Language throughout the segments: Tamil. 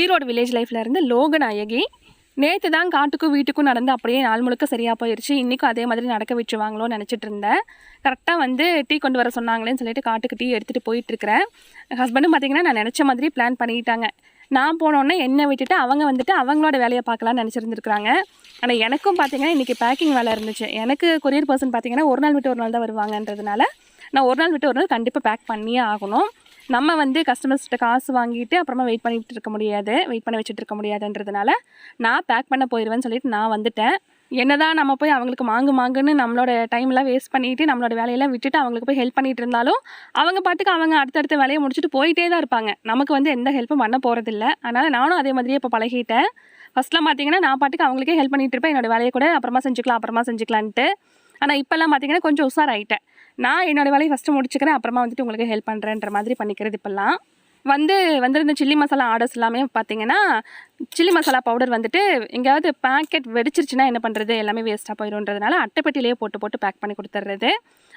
ஈரோடு வில்லேஜ் லைஃப்ல இருந்து லோகநாயகி நேற்று தான் காட்டுக்கும் வீட்டுக்கும் நடந்து அப்படியே நாள் முழுக்க சரியாக போயிடுச்சு இன்றைக்கும் அதே மாதிரி நடக்க விட்டுருவாங்களோன்னு நினச்சிட்டு இருந்தேன். கரெக்டாக வந்து டீ கொண்டு வர சொன்னாங்களேன்னு சொல்லிட்டு காட்டுக்கு டீ எடுத்துகிட்டு போயிட்டுருக்கிறேன். ஹஸ்பண்டும் பார்த்தீங்கன்னா நான் நினச்ச மாதிரி பிளான் பண்ணிட்டாங்க. நான் போனோன்னே என்னை விட்டுட்டு அவங்க வந்துட்டு அவங்களோட வேலையை பார்க்கலாம்னு நினச்சிருந்துருக்குறாங்க. ஆனால் எனக்கும் பார்த்தீங்கன்னா இன்றைக்கி பேக்கிங் வேலை இருந்துச்சு. எனக்கு கொரியர் பர்சன் பார்த்தீங்கன்னா ஒரு நாள் விட்டு ஒரு நாள் தான் வருவாங்கன்றதுனால நான் ஒரு நாள் விட்டு ஒரு நாள் கண்டிப்பாக பேக் பண்ணியே ஆகணும். நம்ம வந்து கஸ்டமர்ஸ்கிட்ட காசு வாங்கிட்டு அப்புறமா வெயிட் பண்ணிட்டு இருக்க முடியாது. வெயிட் பண்ண வச்சுட்டு இருக்க முடியாதுன்றதுனால நான் பேக் பண்ண போயிடுவேன்னு சொல்லிட்டு நான் வந்துட்டேன். என்னதான் நம்ம போய் அவங்களுக்கு மாங்கு மாங்குன்னு நம்மளோட டைம்லாம் வேஸ்ட் பண்ணிட்டு நம்மளோட வேலையெல்லாம் விட்டுட்டு அவங்களுக்கு போய் ஹெல்ப் பண்ணிட்டு இருந்தாலும் அவங்க பாட்டுக்கு அவங்க அடுத்தடுத்த வேலையை முடிச்சுட்டு போயிட்டே தான் இருப்பாங்க. நமக்கு வந்து எந்த ஹெல்ப்பும் பண்ண போகிறதில்ல அதனால் நானும் அதே மாதிரியே இப்போ பழகிட்டேன். ஃபஸ்ட்டில் பார்த்தீங்கன்னா நான் பாட்டுக்கு அவங்களுக்கே ஹெல்ப் பண்ணிட்டு இருப்பேன். என்னோட வேலையை கூட அப்புறமா செஞ்சுக்கலாம் அப்புறமா செஞ்சுக்கலான்ட்டு. ஆனால் இப்போல்லாம் பார்த்தீங்கன்னா கொஞ்சம் உஷாராயிட்டேன். நான் என்னோடய வேலையை ஃபஸ்ட்டு முடிச்சுக்கிறேன் அப்புறமா வந்துட்டு உங்களுக்கு ஹெல்ப் பண்ணுறேன்ற மாதிரி பண்ணிக்கிறது இப்போல்லாம். வந்து வந்திருந்த சில்லி மசாலா ஆர்டர்ஸ் எல்லாமே பார்த்தீங்கன்னா சில்லி மசாலா பவுடர் வந்துட்டு எங்கேயாவது பேக்கெட் வெடிச்சிருச்சுன்னா என்ன பண்ணுறது எல்லாமே வேஸ்ட்டாக போயிடும்ன்றதுனால அட்டைப்பெட்டிலேயே போட்டு போட்டு பேக் பண்ணி கொடுத்துட்றது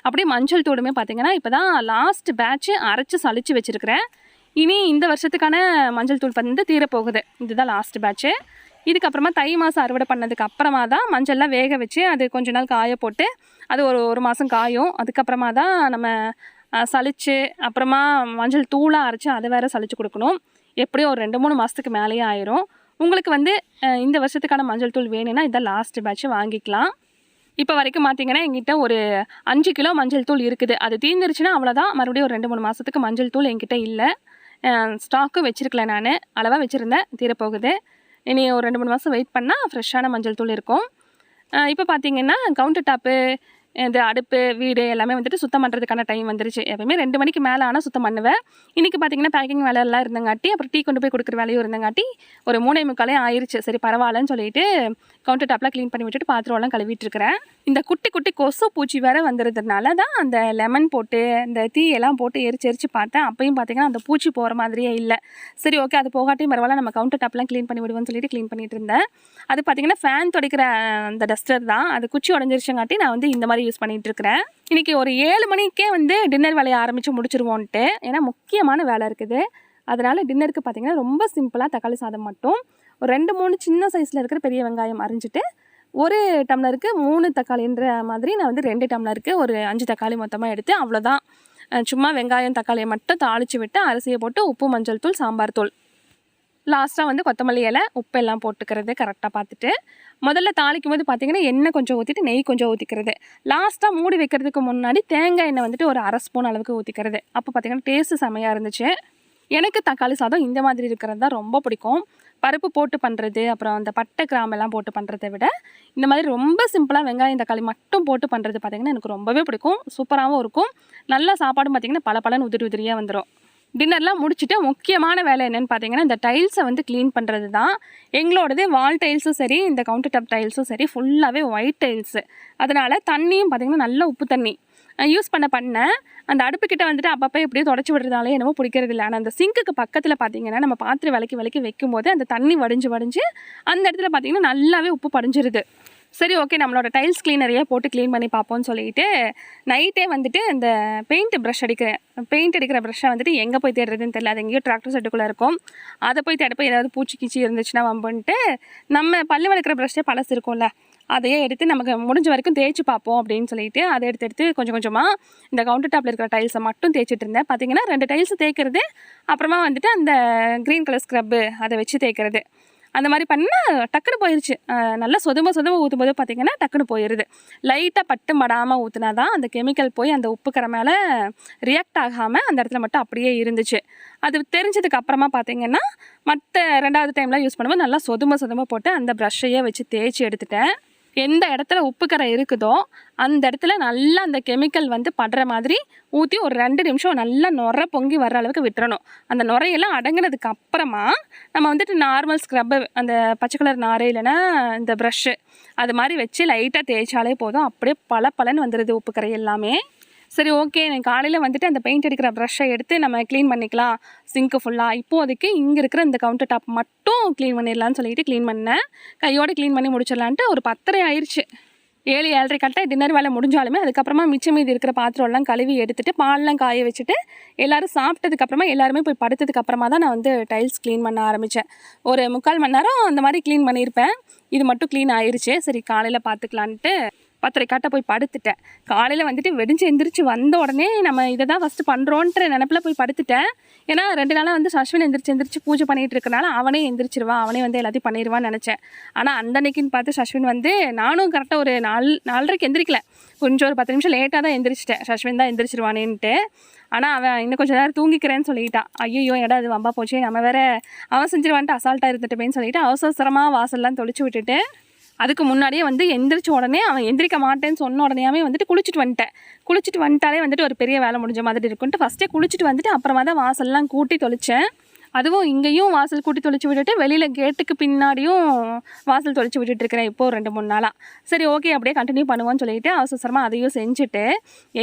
அப்படியே மஞ்சள் தூளுமே பார்த்தீங்கன்னா இப்போ தான் லாஸ்ட் பேட்ச் அரைச்சி சளிச்சு வச்சுருக்கிறேன். இனி இந்த வருஷத்துக்கான மஞ்சள் தூள் வந்து தீரப்போகுது. இதுதான் லாஸ்ட் பேட்ச்சு இதுக்கப்புறமா தை மாதம் அறுவடை பண்ணதுக்கு அப்புறமா தான் மஞ்சள்லாம் வேக வச்சு அது கொஞ்ச நாள் காய போட்டு அது ஒரு ஒரு மாதம் காயும். அதுக்கப்புறமா தான் நம்ம சளிச்சு அப்புறமா மஞ்சள் தூளாக அரைச்சி அதை வேறு சளிச்சு கொடுக்கணும். எப்படியும் ஒரு ரெண்டு மூணு மாதத்துக்கு மேலேயே ஆயிரும். உங்களுக்கு வந்து இந்த வருஷத்துக்கான மஞ்சள் தூள் வேணும்னா இதான் லாஸ்ட் பேட்ச் வாங்கிக்கலாம். இப்போ வரைக்கும் பார்த்தீங்கன்னா எங்கிட்ட ஒரு அஞ்சு கிலோ மஞ்சள் தூள் இருக்குது. அது தீர்ந்துருச்சுன்னா அவ்வளோதான் மறுபடியும் ஒரு ரெண்டு மூணு மாதத்துக்கு மஞ்சள் தூள் எங்கிட்ட இல்லை. ஸ்டாக்கும் வச்சிருக்கல நான். அளவாக வச்சுருந்தேன். தீரப்போகுது. இனி ஒரு ரெண்டு மூணு மாதம் வெயிட் பண்ணால் ஃப்ரெஷ்ஷான மஞ்சள் தூள் இருக்கும். இப்போ பார்த்தீங்கன்னா கவுண்டர் டாப்பு இந்த அடுப்பு வீடு எல்லாமே வந்துட்டு சுத்தம் பண்ணுறதுக்கான டைம் வந்துருச்சு. எப்பயுமே ரெண்டு மணிக்கு மேலே ஆனால் சுத்தம் பண்ணுவேன் இன்றைக்கி பார்த்தீங்கன்னா பேக்கிங் வேலையெல்லாம் இருந்தங்காட்டி அப்புறம் டீ கொண்டு போய் கொடுக்குற வேலையும் இருந்தங்காட்டி ஒரு மூணே முக்காலே ஆயிடுச்சு சரி பரவாயில்லன்னு சொல்லிட்டு கவுண்டர் டாப்லாம் க்ளீன் பண்ணி விட்டுட்டு பாத்திரம்லாம் கழுவிட்டு இருக்கிறேன். இந்த குட்டி குட்டி கொசு பூச்சி வேற வந்துடுறதுனால தான் அந்த லெமன் போட்டு இந்த தீயெல்லாம் எல்லாம் போட்டு எரிச்சு எரிச்சு பார்த்தேன். அப்பயும் பார்த்தீங்கன்னா அந்த பூச்சி போகிற மாதிரியே இல்லை. சரி ஓகே அது போகாட்டியும் பரவாயில்ல. நம்ம கவுண்டர் டாப்லாம் க்ளீன் பண்ணி விடுவோம்னு சொல்லிட்டு க்ளீன் பண்ணிட்டு இருந்தேன். அது பார்த்தீங்கன்னா ஃபேன் துடைக்கிற அந்த டஸ்டர் தான். அது குச்சி உடஞ்சிருச்சங்காட்டி நான் வந்து இந்த மாதிரி யூஸ் பண்ணிட்டு இருக்கிறேன். இன்னைக்கு ஒரு ஏழு மணிக்கே வந்து டின்னர் வேலையை ஆரம்பித்து முடிச்சிருவோன்ட்டு. ஏன்னா முக்கியமான வேலை இருக்குது. அதனால டின்னருக்கு பார்த்தீங்கன்னா ரொம்ப சிம்பிளாக தக்காளி சாதம் மட்டும் ஒரு ரெண்டு மூணு சின்ன சைஸில் இருக்கிற பெரிய வெங்காயம் அரிஞ்சிட்டு ஒரு டம்ளருக்கு மூணு தக்காளின்ற மாதிரி நான் வந்து ரெண்டு டம்ளருக்கு ஒரு அஞ்சு தக்காளி மொத்தமாக எடுத்து அவ்வளோதான் சும்மா வெங்காயம் தக்காளியை மட்டும் தாளித்து விட்டு அரிசியை போட்டு உப்பு மஞ்சள் தூள் சாம்பார் தூள். லாஸ்ட்டாக வந்து கொத்தமல்லி இலை உப்பு எல்லாம் போட்டுக்கிறது கரெக்டாக பார்த்துட்டு முதல்ல தாளிக்கும் போது பார்த்தீங்கன்னா எண்ணெய் கொஞ்சம் ஊற்றிட்டு நெய் கொஞ்சம் ஊற்றிக்கிறது லாஸ்ட்டாக மூடி வைக்கிறதுக்கு முன்னாடி தேங்காய் எண்ணெய் வந்துட்டு ஒரு அரை ஸ்பூன் அளவுக்கு ஊற்றிக்கிறது அப்போ பார்த்தீங்கன்னா டேஸ்ட்டு செமையாக இருந்துச்சு. எனக்கு தக்காளி சாதம் இந்த மாதிரி இருக்கிறது தான் ரொம்ப பிடிக்கும். பருப்பு போட்டு பண்ணுறது அப்புறம் அந்த பட்டை கிராமெல்லாம் போட்டு பண்ணுறதை விட இந்த மாதிரி ரொம்ப சிம்பிளாக வெங்காயம் தக்காளி மட்டும் போட்டு பண்ணுறது பார்த்திங்கன்னா எனக்கு ரொம்பவே பிடிக்கும். சூப்பராகவும் இருக்கும். நல்ல சாப்பாடும் பார்த்திங்கன்னா பல பலன் உதிரி உதிரியாக வந்துடும் டின்னர்லாம் முடிச்சுட்டு முக்கியமான வேலை என்னென்னு பார்த்தீங்கன்னா இந்த டைல்ஸை வந்து க்ளீன் பண்ணுறது தான். எங்களோடது வால் டைல்ஸும் சரி இந்த கவுண்டர் டாப் டைல்ஸும் சரி ஃபுல்லாகவே ஒயிட் டைல்ஸு அதனால் தண்ணியும் பார்த்திங்கன்னா நல்ல உப்பு தண்ணி. யூஸ் பண்ண பண்ண அந்த அடுப்புக்கிட்ட வந்துட்டு அப்பப்போ எப்படியோ தொடச்சி விடுறதால என்னமோ பிடிக்கிறது இல்லை ஆனால் அந்த சிங்க்குக்கு பக்கத்தில் பார்த்தீங்கன்னா நம்ம பாத்திரம் விளக்கி விளக்கி வைக்கும்போது அந்த தண்ணி வடிஞ்சு வடிஞ்சு அந்த இடத்துல பார்த்தீங்கன்னா நல்லாவே உப்பு படிஞ்சிருது. சரி ஓகே நம்மளோட டைல்ஸ் கிளீனரையே போட்டு க்ளீன் பண்ணி பார்ப்போம்னு சொல்லிட்டு நைட்டே வந்துட்டு இந்த பெயிண்ட் ப்ரஷ் அடிக்கிற பெயிண்ட் அடிக்கிற ப்ரஷ்ஷை வந்துட்டு எங்கே போய் தேடுறதுன்னு தெரியல. அது எங்கேயோ டிராக்டர் செட்டுக்குள்ளே இருக்கும். அதை போய் தேடப்போ ஏதாவது பூச்சி கீச்சி இருந்துச்சுன்னா வம்புன்ட்டு நம்ம பல்லு வளர்க்குற ப்ரஷ்ஷே பழசு இருக்கும்ல. அதையே எடுத்து நமக்கு முடிஞ்ச வரைக்கும் தேய்ச்சி பார்ப்போம் அப்படின்னு சொல்லிட்டு அதை எடுத்து எடுத்து கொஞ்சம் கொஞ்சமாக இந்த கவுண்டர் டாப்பில் இருக்கிற டைல்ஸை மட்டும் தேய்ச்சிட்டு இருந்தேன். பார்த்தீங்கன்னா ரெண்டு டைல்ஸ் தேய்க்கிறது அப்புறமா வந்துட்டு அந்த க்ரீன் கலர் ஸ்க்ரப்பு அதை வச்சு தேய்க்கிறது. அந்த மாதிரி பண்ணால் டக்குன்னு போயிடுச்சு நல்லா சொதும சொதும ஊற்றும் போது பார்த்திங்கன்னா டக்குன்னு போயிடுது லைட்டாக பட்டு மடாமல் ஊற்றினா தான் அந்த கெமிக்கல் போய் அந்த உப்புக்கிற மேலே ரியாக்ட் ஆகாமல் அந்த இடத்துல மட்டும் அப்படியே இருந்துச்சு. அது தெரிஞ்சதுக்கு அப்புறமா பார்த்தீங்கன்னா மற்ற ரெண்டாவது டைம்லாம் யூஸ் பண்ணும்போது நல்லா சொதும சொதும போட்டு அந்த ப்ரஷ்ஷையே வச்சு தேய்ச்சி எடுத்துட்டேன். எந்த இடத்துல உப்பு கரை இருக்குதோ அந்த இடத்துல நல்லா அந்த கெமிக்கல் வந்து படுற மாதிரி ஊற்றி ஒரு ரெண்டு நிமிஷம் நல்லா நுர பொங்கி வர்ற அளவுக்கு விட்டுறணும். அந்த நுரையெல்லாம் அடங்கினதுக்கு அப்புறமா நம்ம வந்துட்டு நார்மல் ஸ்க்ரப்பு அந்த பச்சை கலர் நாரே இல்லைன்னா இந்த ப்ரஷ்ஷு அது மாதிரி வச்சு லைட்டாக தேய்ச்சாலே போதும். அப்படியே பல பலன்னு வந்துடுது உப்பு கரை எல்லாமே. சரி ஓகே எனக்கு காலையில் வந்துட்டு அந்த பெயிண்ட் அடிக்கிற ப்ரஷ்ஷை எடுத்து நம்ம க்ளீன் பண்ணிக்கலாம். சிங்க்கு ஃபுல்லாக இப்போதைக்கு இங்கே இருக்கிற இந்த கவுண்டர் டாப் மட்டும் க்ளீன் பண்ணிடலான்னு சொல்லிட்டு க்ளீன் பண்ணேன். கையோடு க்ளீன் பண்ணி முடிச்சிடலான்ட்டு ஒரு பத்தரை ஆயிடுச்சு ஏழு ஏழரை கரெக்டாக டின்னர் வேலை முடிஞ்சாலுமே அதுக்கப்புறமா மிச்சம் மீதி இருக்கிற பாத்திரம்லாம் கழுவி எடுத்துட்டு பால்லாம் காய வச்சுட்டு எல்லாரும் சாப்பிட்டதுக்கப்புறமா எல்லாருமே போய் படுத்ததுக்கப்புறமா தான் நான் வந்து டைல்ஸ் க்ளீன் பண்ண ஆரம்பித்தேன் ஒரு முக்கால் மணி நேரம் அந்த மாதிரி க்ளீன் பண்ணியிருப்பேன் இது மட்டும் க்ளீன் ஆயிடுச்சு சரி காலையில் பார்த்துக்கலான்ட்டு பத்தரை காட்ட போய் படுத்துட்டேன். காலையில் வந்துட்டு வெடிஞ்சு எந்திரிச்சு வந்த உடனே நம்ம இதை தான் ஃபஸ்ட்டு பண்ணுறோன்ற நினப்பில் போய் படுத்துட்டேன். ஏன்னா ரெண்டு நாளாக வந்து சஸ்வின் எந்திரிச்சு எந்திரிச்சு பூஜை பண்ணிகிட்டு இருக்கனால அவனே எந்திரிச்சிருவான் அவனே வந்து எல்லாத்தையும் பண்ணிடுவான்னு நினச்சேன். ஆனால் அந்த அன்னைக்குன்னு பார்த்து சஷ்வின் வந்து நானும் கரெக்டாக ஒரு நாலு நாலரைக்கு எந்திரிக்கல. கொஞ்சம் ஒரு பத்து நிமிஷம் லேட்டாக தான் எந்திரிச்சிட்டேன். சஷ்வின் தான் எந்திரிச்சிருவானேன்ட்டு. ஆனால் அவன் இன்னும் கொஞ்சம் நேரம் தூங்கிக்கிறேன்னு சொல்லிட்டான். ஐயோ இடம் அது வம்பா போச்சு நம்ம வேற அவன் செஞ்சிருவான்ட்டு அசால்ட்டாக இருந்துட்டுமேன்னு சொல்லிட்டு அவசரமாக வாசல்லாம் தொளிச்சு விட்டுட்டு அதுக்கு முன்னாடியே வந்து எந்திரிச்ச உடனே அவன் எந்திரிக்க மாட்டேன்னு சொன்ன உடனேயாவே வந்துட்டு குளிச்சுட்டு வந்துட்டேன். குளிச்சுட்டு வந்துட்டாலே வந்துட்டு ஒரு பெரிய வேலை முடிஞ்ச மாதிரி இருக்குன்ட்டு ஃபஸ்ட்டே குளிச்சுட்டு வந்துட்டு அப்புறமா தான் வாசல்லாம் கூட்டி தொளிச்சேன். அதுவும் இங்கேயும் வாசல் கூட்டி தொலைச்சி விட்டுட்டு வெளியில் கேட்டுக்கு பின்னாடியும் வாசல் தொளிச்சு விட்டுட்டு இருக்கிறேன் இப்போ ரெண்டு மூணு நாளாக சரி ஓகே அப்படியே கண்டினியூ பண்ணுவோன்னு சொல்லிட்டு அவசரமாக அதையும் செஞ்சுட்டு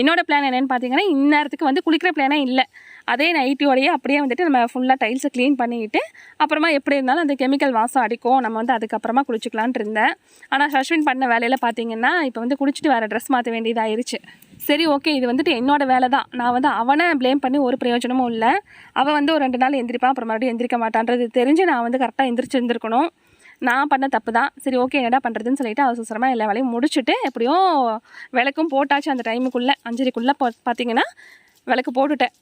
என்னோட பிளான் என்னென்னு பார்த்தீங்கன்னா இந்நேரத்துக்கு வந்து குளிக்கிற பிளானே இல்லை. அதே நைட்டியோடையே அப்படியே வந்துட்டு நம்ம ஃபுல்லாக டைல்ஸை க்ளீன் பண்ணிக்கிட்டு அப்புறமா எப்படி இருந்தாலும் அந்த கெமிக்கல் வாசம் அடிக்கும். நம்ம வந்து அதுக்கப்புறமா குளிச்சுக்கலான்ட்டு இருந்தேன். ஆனால் சஷ்வின் பண்ண வேலையில் பார்த்தீங்கன்னா இப்போ வந்து குளிச்சுட்டு வேறு ட்ரெஸ் மாற்ற வேண்டியதாயிருச்சு. சரி ஓகே இது வந்துட்டு என்னோட வேலை தான் நான் வந்து அவனை ப்ளேம் பண்ணி ஒரு பிரயோஜனமும் இல்லை. அவன் வந்து ஒரு ரெண்டு நாள் எந்திரிப்பான் அப்புறம் மறுபடியும் எந்திரிக்க மாட்டான்றது தெரிஞ்சு நான் வந்து கரெக்டாக எந்திரிச்சிருந்துருக்கணும். நான் பண்ண தப்பு தான் சரி ஓகே என்னடா பண்ணுறதுன்னு சொல்லிட்டு அவசரமாக எல்லா வேலையும் முடிச்சுட்டு எப்படியோ விளக்கும் போட்டாச்சு அந்த டைமுக்குள்ளே அஞ்சரைக்குள்ளே பா பார்த்தீங்கன்னா விளக்கு போட்டுட்டேன்.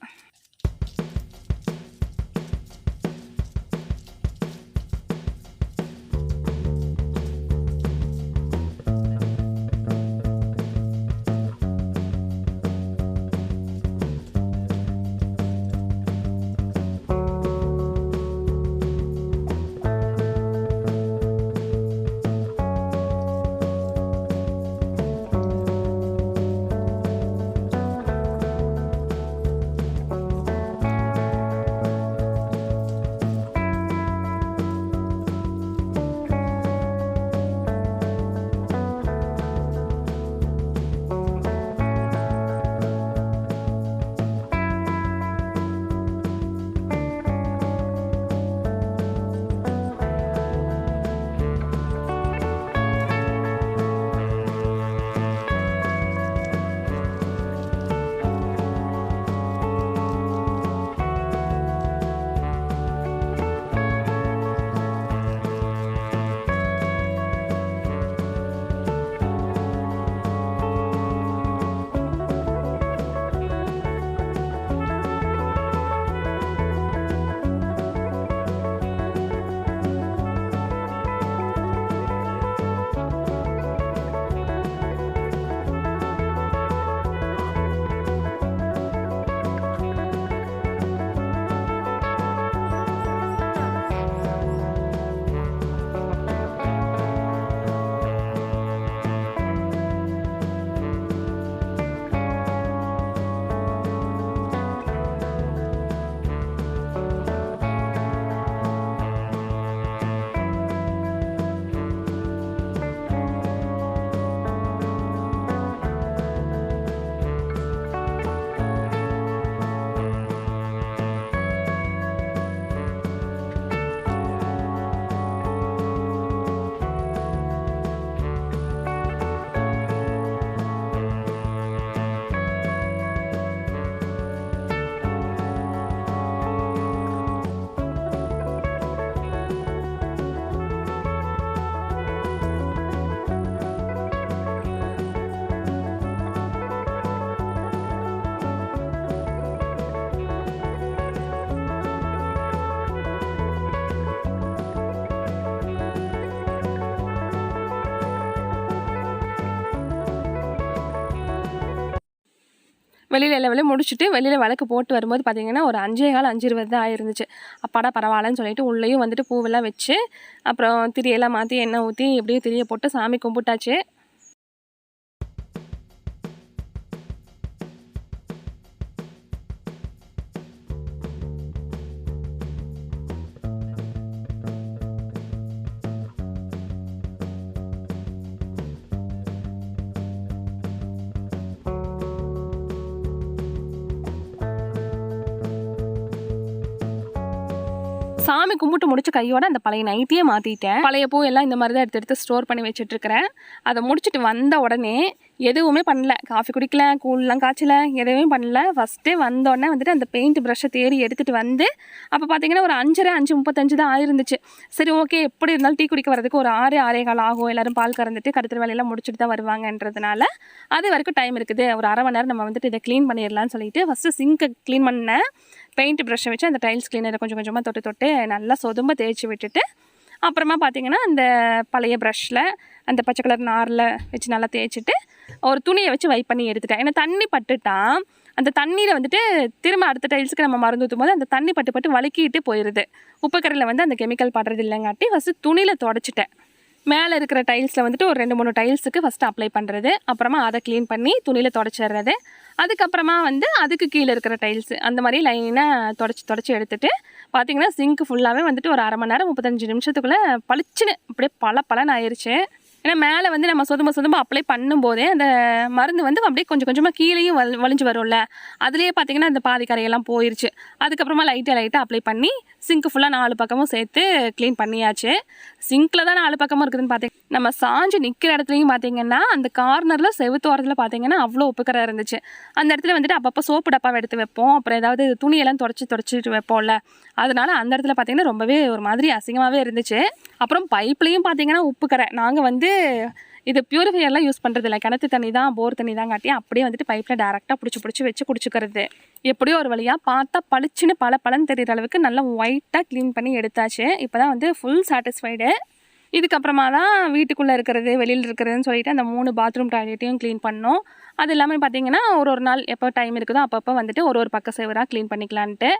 வெளியில் எல்லா வேலையும் முடிச்சுட்டு வெளியில் விளக்கு போட்டு வரும்போது பார்த்தீங்கன்னா ஒரு அஞ்சே கால் அஞ்சு இருபது தான் ஆயிருந்துச்சு. அப்பாடா பரவாயில்லன்னு சொல்லிட்டு உள்ளேயும் வந்துட்டு பூவெல்லாம் வச்சு அப்புறம் திரியெல்லாம் மாற்றி எண்ணெய் ஊற்றி எப்படியோ திரியை போட்டு சாமி கும்பிட்டாச்சு. சாமி கும்பிட்டு முடிச்ச கையோட அந்த பழைய நைட்டியே மாற்றிட்டேன் பழைய பூ எல்லாம் இந்த மாதிரி தான் எடுத்து எடுத்து ஸ்டோர் பண்ணி வச்சுட்டு இருக்கிறேன். அதை முடிச்சுட்டு வந்த உடனே எதுவுமே பண்ணல. காஃபி குடிக்கல கூழ்லாம் காய்ச்சல எதுவுமே பண்ணல. ஃபஸ்ட்டே வந்தோடனே வந்துட்டு அந்த பெயிண்ட் ப்ரஷ்ஷை தேடி எடுத்துகிட்டு வந்து அப்போ பார்த்தீங்கன்னா ஒரு அஞ்சரை அஞ்சு முப்பத்தஞ்சு தான் ஆயிருந்துச்சு. சரி ஓகே எப்படி இருந்தாலும் டீ குடிக்க வரதுக்கு ஒரு ஆறு ஆறே கால் ஆகும். எல்லாரும் பால் கறந்துட்டு கடத்துற வேலையெல்லாம் முடிச்சுட்டு தான் வருவாங்கன்றதுனால அது வரைக்கும் டைம் இருக்குது. ஒரு அரை மணி நேரம் நம்ம வந்துட்டு இதை க்ளீன் பண்ணிடலாம்னு சொல்லிட்டு ஃபஸ்ட்டு சிங்கை க்ளீன் பண்ணேன் பெயிண்ட் ப்ரஷ்ஷை வச்சு அந்த டைல்ஸ் க்ளீனரை கொஞ்சம் கொஞ்சமாக தொட்டு தொட்டு நல்லா சொதும்ப தேய்ச்சி விட்டுட்டு அப்புறமா பார்த்தீங்கன்னா அந்த பழைய ப்ரஷ்ஷில் அந்த பச்சை கலர் நாரில் வச்சு நல்லா தேய்ச்சிட்டு ஒரு துணியை வச்சு வைப் பண்ணி எடுத்துட்டேன். ஏன்னா தண்ணி பட்டுட்டான் அந்த தண்ணியில் வந்துட்டு திரும்ப அடுத்த டைல்ஸுக்கு நம்ம மருந்து ஊற்றும் போது அந்த தண்ணி பட்டு பட்டு வலுக்கிட்டு போயிடுது உப்புக்கரையில் வந்து அந்த கெமிக்கல் படுறது இல்லைங்காட்டி ஃபஸ்ட்டு துணியில் தொடச்சிட்டேன். மேலே இருக்கிற டைல்ஸில் வந்துட்டு ஒரு ரெண்டு மூணு டைல்ஸுக்கு ஃபஸ்ட்டு அப்ளை பண்ணுறது அப்புறமா அதை க்ளீன் பண்ணி துணியில் தொடச்சிடுறது அதுக்கப்புறமா வந்து அதுக்கு கீழே இருக்கிற டைல்ஸு அந்த மாதிரி லைனாக தொடச்சி தொடச்சி எடுத்துகிட்டு பார்த்தீங்கன்னா சிங்க் ஃபுல்லாகவே வந்துட்டு ஒரு அரை மணி நேரம் முப்பத்தஞ்சு நிமிஷத்துக்குள்ளே பளிச்சுன்னு அப்படியே பல பலன் ஆயிடுச்சு ஏன்னா மேலே வந்து நம்ம சொதும்ப சொதும்ப அப்ளை பண்ணும்போதே அந்த மருந்து வந்து அப்படியே கொஞ்சம் கொஞ்சமாக கீழேயும் வல் வலிஞ்சு வரும்ல. அதுலேயே பார்த்தீங்கன்னா அந்த பாதி கரையெல்லாம் போயிடுச்சு அதுக்கப்புறமா லைட்டாக லைட்டாக அப்ளை பண்ணி சிங்க் ஃபுல்லாக நாலு பக்கமும் சேர்த்து க்ளீன் பண்ணியாச்சு. சிங்க்கில் தான் நாலு பக்கமும் இருக்குதுன்னு பார்த்தீங்க நம்ம சாஞ்சு நிற்கிற இடத்துலையும் பார்த்தீங்கன்னா அந்த கார்னரில் செவுத்தோரத்தில் பார்த்தீங்கன்னா அவ்வளோ உப்புக்கரை இருந்துச்சு. அந்த இடத்துல வந்துட்டு அப்பப்போ சோப்பு டப்பாவை எடுத்து வைப்போம். அப்புறம் ஏதாவது துணியெல்லாம் தொடச்சி தொடச்சிட்டு வைப்போம்ல. அதனால அந்த இடத்துல பார்த்தீங்கன்னா ரொம்பவே ஒரு மாதிரி அசிங்கமாகவே இருந்துச்சு. அப்புறம் பைப்லேயும் பார்த்தீங்கன்னா உப்புக்கரை. நாங்கள் வந்து இது பியூரிஃபையர்லாம் யூஸ் பண்ணுறது இல்லை கிணத்து தண்ணி தான் போர் தண்ணி தான் காட்டி அப்படியே வந்துட்டு பைப்பில் டேரெக்டாக பிடிச்சி பிடிச்சி வச்சு குடிச்சிக்கிறது. எப்படியோ ஒரு வழியாக பார்த்தா பளிச்சுன்னு பல பலன் தெரிகிற அளவுக்கு நல்லா ஒயிட்டாக க்ளீன் பண்ணி எடுத்தாச்சு. இப்போ தான் வந்து ஃபுல் சாட்டிஸ்ஃபைடு இதுக்கப்புறமா தான் வீட்டுக்குள்ளே இருக்கிறது வெளியில் இருக்கிறதுன்னு சொல்லிட்டு அந்த மூணு பாத்ரூம் டாய்லெட்டையும் க்ளீன் பண்ணோம். அது இல்லாமல் பார்த்தீங்கன்னா ஒரு ஒரு நாள் எப்போ டைம் இருக்குதோ அப்பப்போ வந்துட்டு ஒரு ஒரு பக்க சேவராக க்ளீன் பண்ணிக்கலான்ட்டு.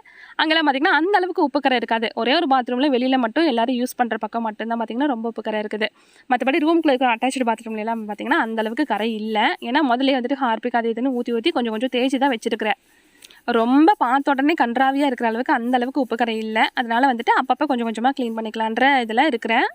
அங்கெல்லாம் பார்த்தீங்கன்னா அந்த அளவுக்கு உப்புக்கரை இருக்காது. ஒரே ஒரு பாத்ரூமில் வெளியில் மட்டும் எல்லோரும் யூஸ் பண்ணுற பக்கம் மட்டும்தான் பார்த்தீங்கன்னா ரொம்ப உப்புக்கரை இருக்குது. மற்றபடி ரூம்குள்ளே இருக்கிற அட்டாச்சு பாத்ரூம்லாம் பார்த்திங்கன்னா அந்த அளவுக்கு கரை இல்லை. ஏன்னா முதல்ல வந்துட்டு ஹார்பிக் அது இதுன்னு ஊற்றி ஊற்றி கொஞ்சம் கொஞ்சம் தேய்ச்சி தான் வச்சிருக்கிறேன். ரொம்ப பார்த்த உடனே கன்றாவியாக இருக்கிற அளவுக்கு அந்த அளவுக்கு உப்புக்கரை இல்லை. அதனால் வந்துட்டு அப்பப்போ கொஞ்சம் கொஞ்சமாக க்ளீன் பண்ணிக்கலான்ற இதில் இருக்கிறேன்.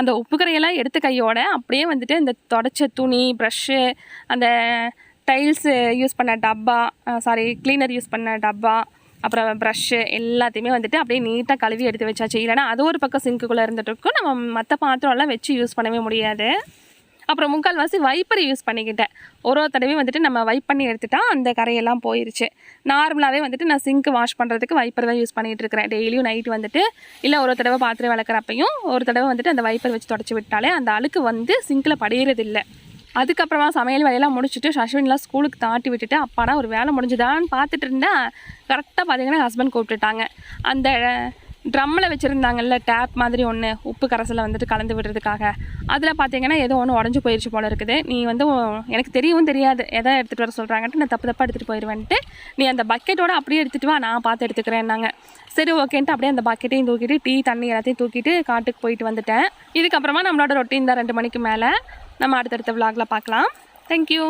அந்த உப்புக்கரையெல்லாம் எடுத்து கையோட அப்படியே வந்துட்டு இந்த தொடச்ச துணி ப்ரஷ்ஷு அந்த டைல்ஸு யூஸ் பண்ண டப்பா சாரி க்ளீனர் யூஸ் பண்ண டப்பா அப்புறம் ப்ரஷ்ஷு எல்லாத்தையுமே வந்துட்டு அப்படியே நீட்டாக கழுவி எடுத்து வச்சாச்சு. இல்லைனா அது ஒரு பக்கம் சிங்க்குள்ளே இருந்துட்டு இருக்கும். நம்ம மற்ற பாத்திரம்லாம் வச்சு யூஸ் பண்ணவே முடியாது. அப்புறம் முக்கால்வாசி வைப்பர் யூஸ் பண்ணிக்கிட்டேன். ஒரு ஒரு தடவையும் வந்துட்டு நம்ம வைப் பண்ணி எடுத்துட்டா அந்த கரையெல்லாம் போயிருச்சு. நார்மலாகவே வந்துட்டு நான் சிங்க் வாஷ் பண்ணுறதுக்கு வைப்பர் தான் யூஸ் பண்ணிகிட்டு இருக்கிறேன். டெய்லியும் நைட் வந்துட்டு இல்லை ஒரு தடவை பாத்திரம் விளக்குறப்பையும் ஒரு தடவை வந்துட்டு அந்த வைப்பர் வச்சு தொடச்சி விட்டாலே அந்த அழுக்கு வந்து சிங்கில் படியறது அதுக்கப்புறமா சமையல் வேலையெல்லாம் முடிச்சுட்டு சஷ்வின்லாம் ஸ்கூலுக்கு தாட்டி விட்டுட்டு அப்பாடா ஒரு வேலை முடிஞ்சுதான்னு பார்த்துட்டு இருந்தேன். கரெக்டாக பார்த்தீங்கன்னா ஹஸ்பண்ட் கூப்பிட்டுட்டாங்க. அந்த ட்ரம்மில் வச்சுருந்தாங்கல்ல டேப் மாதிரி ஒன்று உப்பு கரைசலை வந்துட்டு கலந்து விடுறதுக்காக. அதில் பார்த்தீங்கன்னா ஏதோ ஒன்று உடஞ்சி போயிடுச்சு போல் இருக்குது. நீ வந்து எனக்கு தெரியவும் தெரியாது. எதை எடுத்துகிட்டு வர சொல்கிறாங்கன்ட்டு நான் தப்பு தப்பாக எடுத்துகிட்டு போயிடுவேன்ட்டு நீ அந்த பக்கெட்டோட அப்படியே எடுத்துகிட்டு வா நான் பார்த்து எடுத்துக்கிறேன்னாங்க. சரி ஓகேன்ட்டு அப்படியே அந்த பக்கெட்டையும் தூக்கிட்டு டீ தண்ணி எல்லாத்தையும் தூக்கிட்டு காட்டுக்கு போயிட்டு வந்துட்டேன். இதுக்கப்புறமா நம்மளோட ரொட்டீன் தான் ரெண்டு மணிக்கு மேலே. நம்ம அடுத்தடுத்த விலாகில் பார்க்கலாம். தேங்க்யூ